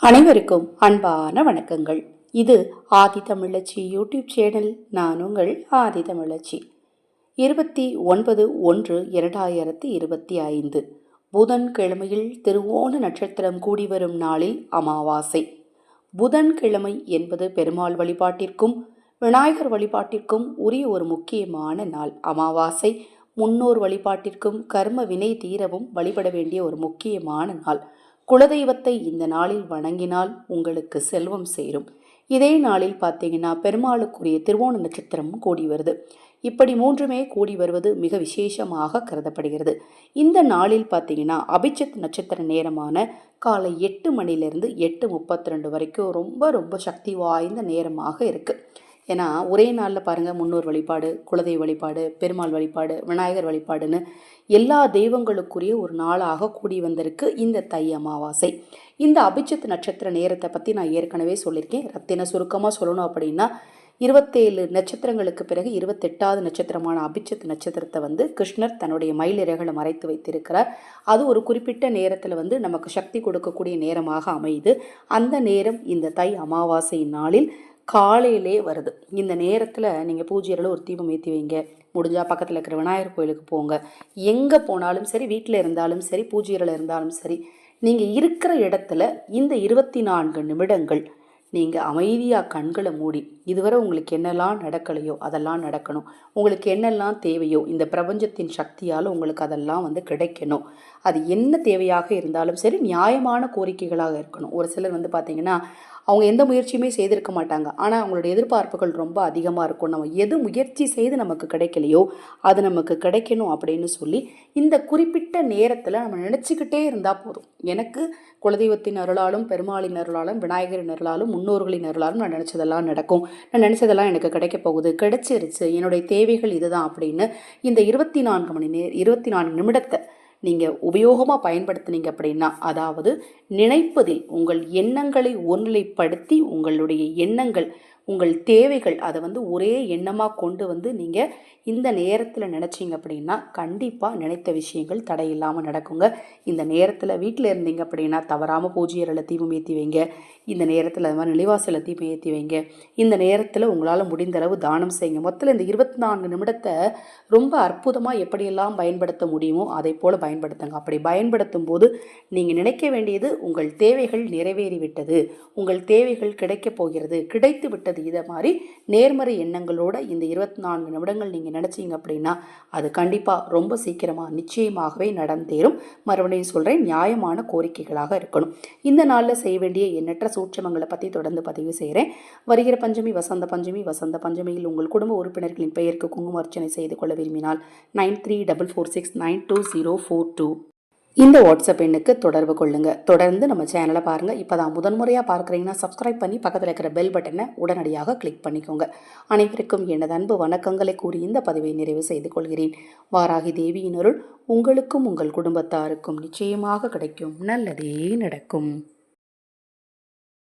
அனைவருக்கும் அன்பான வணக்கங்கள். இது ஆதி தமிழச்சி யூடியூப் சேனல். நான் உங்கள் ஆதி தமிழச்சி. இருபத்தி ஒன்பது ஒன்று இரண்டாயிரத்தி இருபத்தி ஐந்து. புதன்கிழமையில் திருவோண நட்சத்திரம் கூடி வரும் நாளில் அமாவாசை. புதன்கிழமை என்பது பெருமாள் வழிபாட்டிற்கும் விநாயகர் வழிபாட்டிற்கும் உரிய ஒரு முக்கியமான நாள். அமாவாசை முன்னோர் வழிபாட்டிற்கும் கர்ம வினை தீரவும் வழிபட வேண்டிய ஒரு முக்கியமான நாள். குலதெய்வத்தை இந்த நாளில் வணங்கினால் உங்களுக்கு செல்வம் சேரும். இதே நாளில் பார்த்தீங்கன்னா பெருமாளுக்குரிய திருவோண நட்சத்திரமும் கூடி வருது. இப்படி மூன்றுமே கூடி வருவது மிக விசேஷமாக கருதப்படுகிறது. இந்த நாளில் பார்த்தீங்கன்னா அபிஜித் நட்சத்திர நேரமான காலை எட்டு மணிலிருந்து எட்டு முப்பத்தி ரெண்டு வரைக்கும் ரொம்ப ரொம்ப சக்தி வாய்ந்த நேரமாக இருக்குது ஏன்னா ஒரே நாளில் பாருங்கள் முன்னோர் வழிபாடு குலதெய்வ வழிபாடு பெருமாள் வழிபாடு விநாயகர் வழிபாடுன்னு எல்லா தெய்வங்களுக்குரிய ஒரு நாளாக கூடி வந்திருக்கு இந்த தை அமாவாசை. இந்த அபிஜித் நட்சத்திர நேரத்தை பற்றி நான் ஏற்கனவே சொல்லியிருக்கேன். ரத்தின சுருக்கமாக சொல்லணும் அப்படின்னா இருபத்தேழு நட்சத்திரங்களுக்கு பிறகு இருபத்தெட்டாவது நட்சத்திரமான அபிச்சத் நட்சத்திரத்தை வந்து கிருஷ்ணர் தன்னுடைய மயிலிறகளை மறைத்து வைத்திருக்கிறார். அது ஒரு குறிப்பிட்ட நேரத்தில் வந்து நமக்கு சக்தி கொடுக்கக்கூடிய நேரமாக அமையுது. அந்த நேரம் இந்த தை அமாவாசை நாளில் காலையிலே வருது. இந்த நேரத்தில் நீங்கள் பூஜையில் ஒரு தீபம் ஏற்றி வைங்க. முடிஞ்சால் பக்கத்தில் இருக்கிற விநாயகர் கோயிலுக்கு போங்க. எங்கே போனாலும் சரி வீட்டில் இருந்தாலும் சரி பூஜையில் இருந்தாலும் சரி நீங்கள் இருக்கிற இடத்துல இந்த இருபத்தி நான்கு நிமிடங்கள் நீங்கள் அமைதியாக கண்களை மூடி இதுவரை உங்களுக்கு என்னெல்லாம் நடக்கலையோ அதெல்லாம் நடக்கணும். உங்களுக்கு என்னெல்லாம் தேவையோ இந்த பிரபஞ்சத்தின் சக்தியால் உங்களுக்கு அதெல்லாம் வந்து கிடைக்கணும். அது என்ன தேவையாக இருந்தாலும் சரி நியாயமான கோரிக்கைகளாக இருக்கணும். ஒரு சிலர் வந்து பார்த்திங்கன்னா அவங்க எந்த முயற்சியுமே செய்திருக்க மாட்டாங்க. ஆனால் அவங்களோட எதிர்பார்ப்புகள் ரொம்ப அதிகமாக இருக்கும். நம்ம எது முயற்சி செய்து நமக்கு கிடைக்கலையோ அது நமக்கு கிடைக்கணும் அப்படின்னு சொல்லி இந்த குறிப்பிட்ட நேரத்தில் நம்ம நினச்சிக்கிட்டே இருந்தால் போதும். எனக்கு குலதெய்வத்தின் அருளாலும் பெருமாளின் அருளாலும் விநாயகரின் அருளாலும் முன்னோர்களின் அருளாலும் நான் நினச்சதெல்லாம் நடக்கும். நான் நினச்சதெல்லாம் எனக்கு கிடைக்க போகுது. கிடைச்சிருச்சு. என்னுடைய தேவைகள் இதுதான் அப்படின்னு இந்த இருபத்தி நான்கு மணி நேரம் இருபத்தி நான்கு நிமிடத்தை நீங்கள் உபயோகமாக பயன்படுத்தினீங்க அப்படின்னா அதாவது நினைப்பதில் உங்கள் எண்ணங்களை ஒருநிலைப்படுத்தி உங்களுடைய எண்ணங்கள் உங்கள் தேவைகள் அதை வந்து ஒரே எண்ணமாக கொண்டு வந்து நீங்கள் இந்த நேரத்தில் நினச்சிங்க அப்படின்னா கண்டிப்பாக நினைத்த விஷயங்கள் தடையில்லாமல் நடக்குங்க. இந்த நேரத்தில் வீட்டில் இருந்தீங்க அப்படின்னா தவறாமல் பூஜ்யரில் தீபம் ஏற்றி வைங்க. இந்த நேரத்தில் அது மாதிரி நிலைவாசலில் தீபம் ஏற்றி வைங்க. இந்த நேரத்தில் உங்களால் முடிந்த அளவு தானம் செய்யுங்க. மொத்தத்தில் இந்த இருபத்தி நான்கு நிமிடத்தை ரொம்ப அற்புதமாக எப்படியெல்லாம் பயன்படுத்த முடியுமோ அதை போல் பயன்படுத்துங்க. அப்படி பயன்படுத்தும் போது நீங்கள் நினைக்க வேண்டியது உங்கள் தேவைகள் நிறைவேறிவிட்டது. உங்கள் தேவைகள் கிடைக்கப் போகிறது. கிடைத்து விட்டது நல்லது இதை மாதிரி நேர்மறை எண்ணங்களோட இந்த இருபத்தி நான்கு நிமிடங்கள் நீங்கள் நினச்சிங்க அப்படின்னா அது கண்டிப்பாக ரொம்ப சீக்கிரமாக நிச்சயமாகவே நடந்தேறும். மறுபடியும் சொல்கிறேன் நியாயமான கோரிக்கைகளாக இருக்கணும். இந்த நாளில் செய்ய வேண்டிய எண்ணற்ற சூட்சமங்களை பற்றி தொடர்ந்து பதிவு செய்கிறேன் வருகிற பஞ்சமி வசந்த பஞ்சமி வசந்த பஞ்சமியில் உங்கள் குடும்ப உறுப்பினர்களின் பெயருக்கு குங்கும அர்ச்சனை செய்து கொள்ள விரும்பினால் nine three double four six nine two zero four two. இந்த வாட்ஸ்அப் எண்ணுக்கு தொடர்பு கொள்ளுங்கள் தொடர்ந்து நம்ம சேனலை பாருங்கள் இப்போ தான் முதன்முறையாக பார்க்குறீங்கன்னா சப்ஸ்கிரைப் பண்ணி பக்கத்தில் இருக்கிற பெல் பட்டனை உடனடியாக கிளிக் பண்ணிக்கோங்க. அனைவருக்கும் எனது அன்பு வணக்கங்களை கூறி இந்த பதிவை நிறைவு செய்து கொள்கிறேன். வாராகி தேவியினருள் உங்களுக்கும் உங்கள் குடும்பத்தாருக்கும் நிச்சயமாக கிடைக்கும். நல்லதே நடக்கும்.